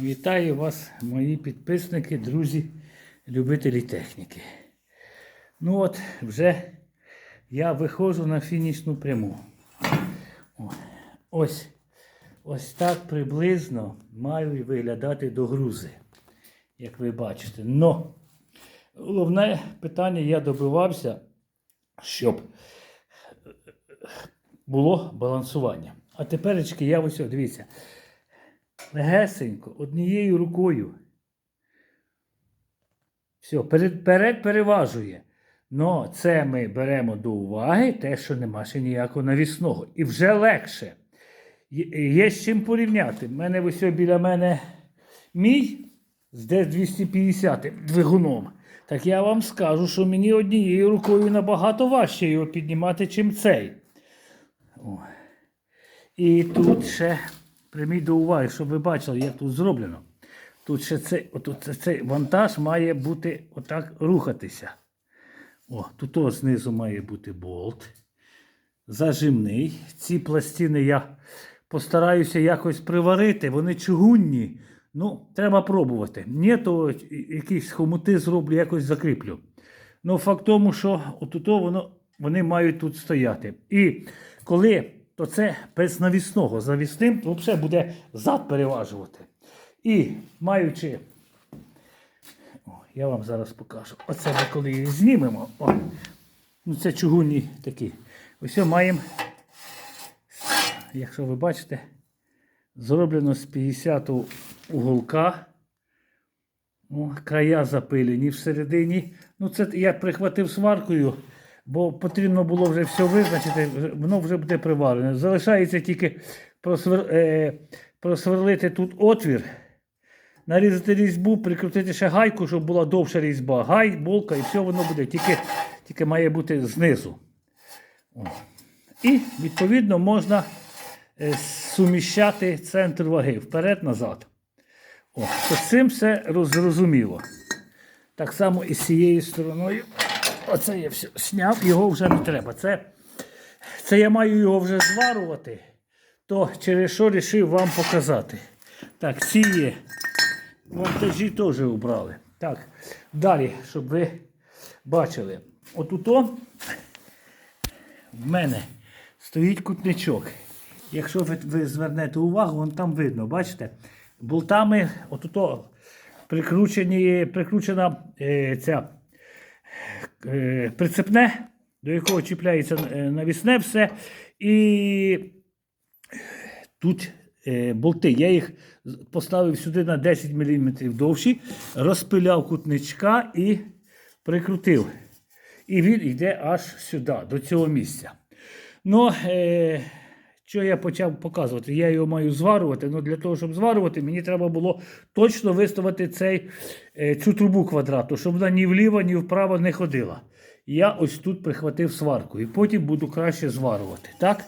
Вітаю вас, мої підписники, друзі, любителі техніки. Ну от, вже я виходжу на фінішну пряму. Ось, ось так приблизно маю виглядати до грузи, як ви бачите. Но головне питання я добивався, щоб було балансування. А теперечки я ось, дивіться, легесенько, однією рукою. Все, перед, переважує. Но це ми беремо до уваги те, що нема ще ніякого навісного. І вже легше. Є, є з чим порівняти. У мене ось біля мене мій з десь 250 двигуном. Так я вам скажу, що мені однією рукою набагато важче його піднімати, чим цей. О. І тут ще прийміть до уваги, щоб ви бачили, як тут зроблено. Тут ще цей, отут це- цей вантаж має бути отак рухатися. О, тут ось знизу має бути болт. Зажимний. Ці пластини я постараюся якось приварити. Вони чугунні. Ну, треба пробувати. Ні, то якісь хомути зроблю, якось закріплю. Ну, факт тому, що отут воно, вони мають тут стояти. І коли то це без навісного. З навісним то взагалі буде зад переважувати. І маючи. О, я вам зараз покажу. Оце ми коли її знімемо. О, ну це чугунні такі. Ось маємо, якщо ви бачите, зроблено з 50 уголка. О, края запилені всередині. Ну, це я прихватив сваркою, бо потрібно було вже все визначити, воно вже буде приварене. Залишається тільки просвер... е... просверлити тут отвір, нарізати різьбу, прикрутити ще гайку, щоб була довша різьба. Гай, болка і все воно буде, тільки, тільки має бути знизу. І відповідно можна е, суміщати центр ваги вперед-назад. О, з цим все зрозуміло. Так само і з цією стороною. Оце я все зняв, його вже не треба. Це, це я маю його вже зварувати, то через що вирішив вам показати. Так, ці є. Вантажі теж убрали. Так, далі, щоб ви бачили. Отуто в мене стоїть кутничок. Якщо ви, ви звернете увагу, вон там видно, бачите? Болтами отуто прикручені, прикручена е, ця прицепне, до якого чіпляється е, навісне все. І тут е, болти. Я їх поставив сюди на 10 мм довші, розпиляв кутничка і прикрутив. І він йде аж сюди, до цього місця. Ну, е, що я почав показувати? Я його маю зварювати. Ну, для того, щоб зварювати, мені треба було точно виставити цей, е, цю трубу квадрату, щоб вона ні вліво, ні вправо не ходила. Я ось тут прихватив сварку і потім буду краще зварювати. Так?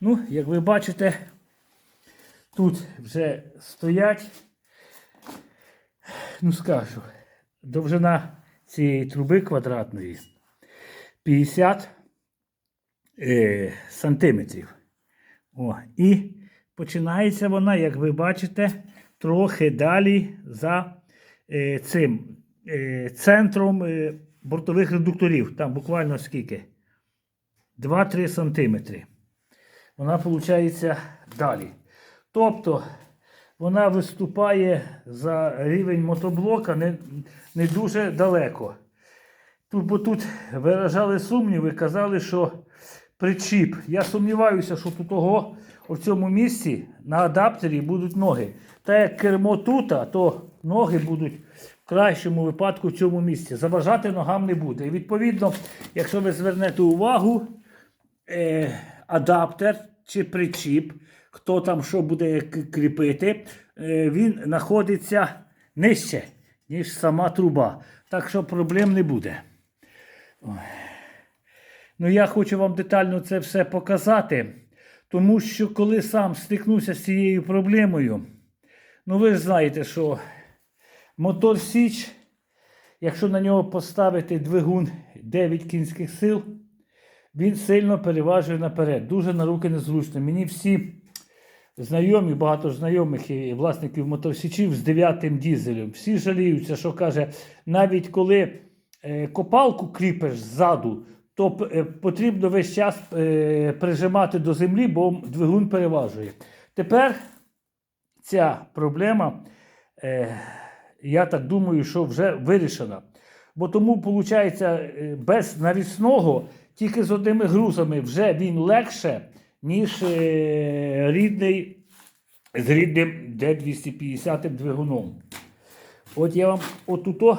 Ну, як ви бачите, тут вже стоять, ну скажу, довжина цієї труби квадратної 50 е, сантиметрів. О, і починається вона, як ви бачите, трохи далі за е, цим е, центром е, бортових редукторів. Там буквально скільки? 2-3 сантиметри. Вона виходить далі. Тобто вона виступає за рівень мотоблока не, не дуже далеко. Тут, бо тут виражали сумніви, казали, що причіп. Я сумніваюся, що тут того у цьому місці на адаптері будуть ноги. Та як кермо тут, то ноги будуть в кращому випадку в цьому місці. Заважати ногам не буде. І відповідно, якщо ви звернете увагу, е, адаптер чи причіп, хто там що буде кріпити, е, він знаходиться нижче, ніж сама труба. Так що проблем не буде. Ну, я хочу вам детально це все показати, тому що коли сам стикнувся з цією проблемою, ну ви ж знаєте, що мотор Січ, якщо на нього поставити двигун 9 кінських сил, він сильно переважує наперед. Дуже на руки незручно. Мені всі знайомі, багато знайомих і власників мотосічів з 9 дізелем. Всі жаліються, що каже, навіть коли е, копалку кріпиш ззаду, то е, потрібно весь час е, прижимати до землі, бо двигун переважує. Тепер ця проблема, е, я так думаю, що вже вирішена. Бо тому, виходить, без навісного, тільки з одними грузами вже він легше, ніж рідний з рідним D250 двигуном. От я вам отуто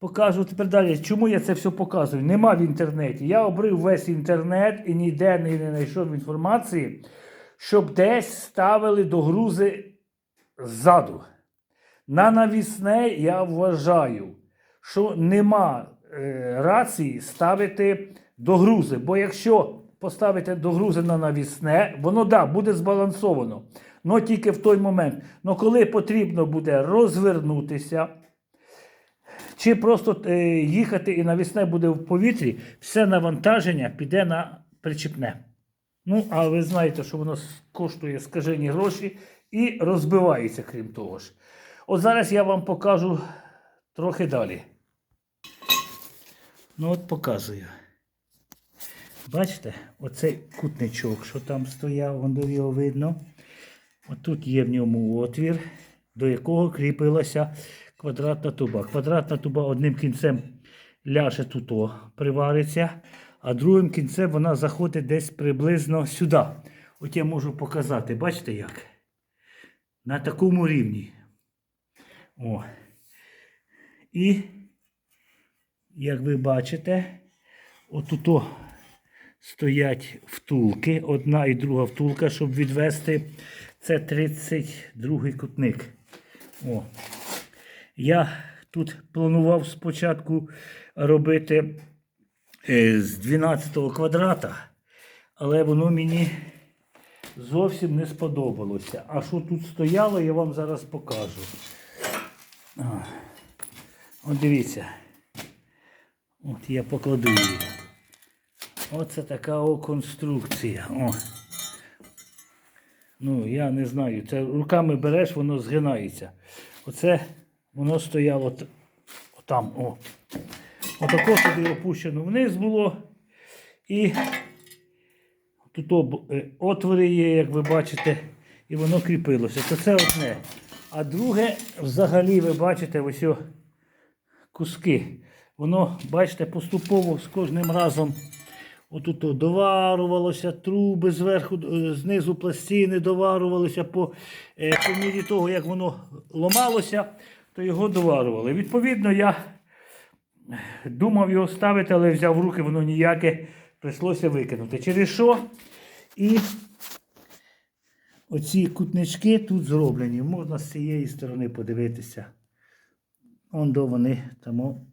покажу тепер далі. Чому я це все показую? Нема в інтернеті. Я обрив весь інтернет і ніде не знайшов інформації, щоб десь ставили до грузи ззаду. На навісне я вважаю, що нема е, рації ставити до грузи. Бо якщо поставити до грузи на навісне, воно да, буде збалансовано. але тільки в той момент. Но коли потрібно буде розвернутися, чи просто е, їхати і навісне буде в повітрі, все навантаження піде на причіпне. Ну, а ви знаєте, що воно коштує скажені гроші і розбивається, крім того ж. От зараз я вам покажу трохи далі. Ну, от показую. Бачите, оцей кутничок, що там стояв, воно його видно. Отут є в ньому отвір, до якого кріпилася квадратна туба. Квадратна туба одним кінцем ляже тут, привариться, а другим кінцем вона заходить десь приблизно сюди. От я можу показати, бачите як? На такому рівні. О. І, як ви бачите, отут стоять втулки, одна і друга втулка, щоб відвести. Це 32 кутник. О. Я тут планував спочатку робити е, з 12 квадрата, але воно мені зовсім не сподобалося. А що тут стояло, я вам зараз покажу. От дивіться. От я покладу її. Оце така о конструкція. О. Ну, я не знаю. Це руками береш, воно згинається. Оце воно стояло там. О. Отако туди опущено вниз було. І тут об- е, отвори є, як ви бачите, і воно кріпилося. То це одне. А друге, взагалі, ви бачите, ось куски. Воно, бачите, поступово з кожним разом отут доварувалося, труби зверху, е, знизу пластини доварувалися по, е, по мірі того, як воно ломалося, то його доварували. Відповідно, я думав його ставити, але взяв в руки, воно ніяке, прийшлося викинути. Через що? І оці кутнички тут зроблені. Можна з цієї сторони подивитися. Он до вони тому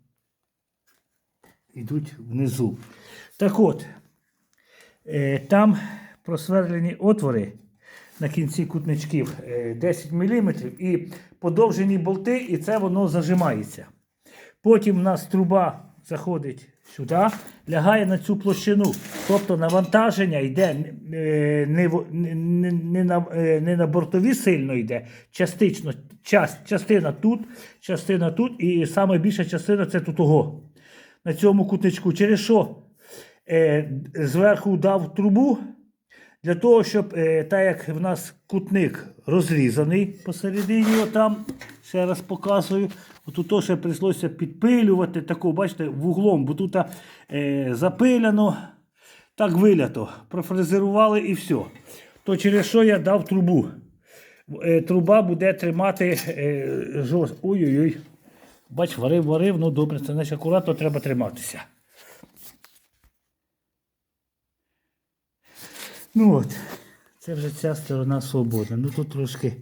йдуть внизу. Так от, е, там просверлені отвори на кінці кутничків е, 10 мм і подовжені болти, і це воно зажимається. Потім у нас труба заходить сюди, лягає на цю площину. Тобто навантаження йде е, не, не, не, на, е, не на бортові сильно йде, частично, час, частина тут, частина тут, і саме більша частина це тут того. На цьому кутничку. Через що е, зверху дав трубу, для того, щоб, е, так як в нас кутник розрізаний посередині, отам, ще раз показую, отут то ще прийшлося підпилювати, таку, бачите, вуглом, бо тут е, запиляно, так вилято, профрезерували і все. То через що я дав трубу. Е, труба буде тримати е, жорстко. Ой-ой-ой. Бач, варив, варив, ну добре, це значить акуратно треба триматися. Ну от, це вже ця сторона свободна. Ну тут трошки.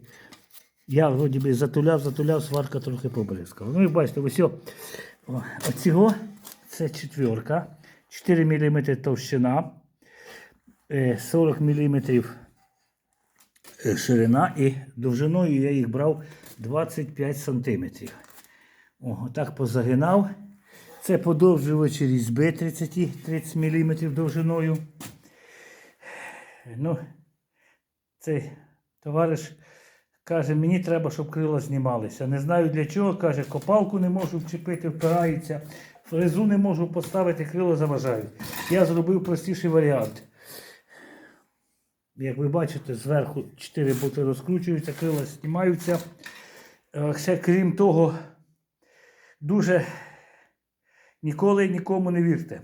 Я вроді би затуляв, затуляв, сварка трохи побризкала. Ну і бачите, ось оцього це четверка, 4 мм товщина, е, 40 мм ширина і довжиною я їх брав 25 см. О, отак позагинав. Це подовжувачі різьби 30, 30 мм довжиною. Ну, цей Товариш каже, мені треба, щоб крила знімалися. Не знаю для чого, каже, копалку не можу вчепити, впирається, фрезу не можу поставити, крила заважають. Я зробив простіший варіант. Як ви бачите, зверху 4 боти розкручуються, крила знімаються. Е, Ще крім того, дуже ніколи нікому не вірте.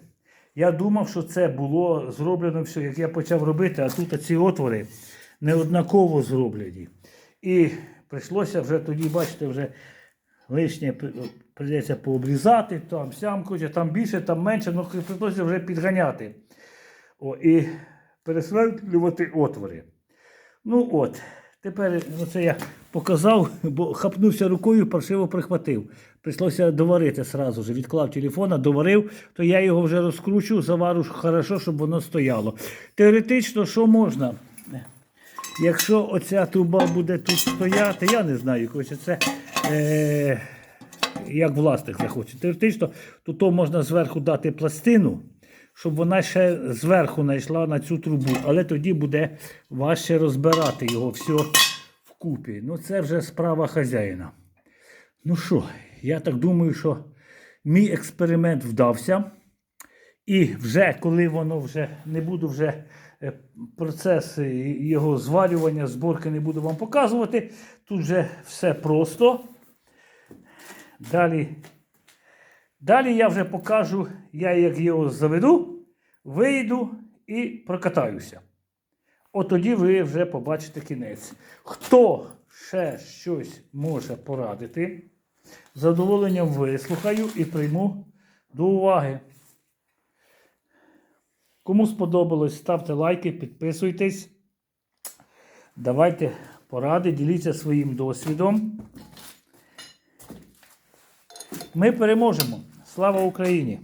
Я думав, що це було зроблено все, як я почав робити, а тут ці отвори неоднаково зроблені. І прийшлося вже тоді, бачите, вже лишнє прийдеться пообрізати, там сям, хоча там більше, там менше, ну прийшлося вже підганяти. О, і пересверлювати отвори. Ну от, тепер оце я показав, бо хапнувся рукою, паршиво прихватив. Прийшлося доварити сразу ж. Відклав телефона, доварив, то я його вже розкручу, завару хорошо, щоб воно стояло. Теоретично, що можна? Якщо оця труба буде тут стояти, я не знаю, коротше, це е, як власник захоче. Теоретично, то, то можна зверху дати пластину, щоб вона ще зверху знайшла на цю трубу, але тоді буде важче розбирати його все вкупі. Ну, це вже справа хазяїна. Ну що, я так думаю, що мій експеримент вдався. І вже коли воно вже не буду вже е, процес його зварювання, зборки не буду вам показувати. Тут вже все просто. Далі, далі я вже покажу, я як його заведу, вийду і прокатаюся. От тоді ви вже побачите кінець. Хто ще щось може порадити, з задоволенням вислухаю і прийму до уваги. Кому сподобалось, ставте лайки, підписуйтесь. Давайте поради, діліться своїм досвідом. Ми переможемо. Слава Україні!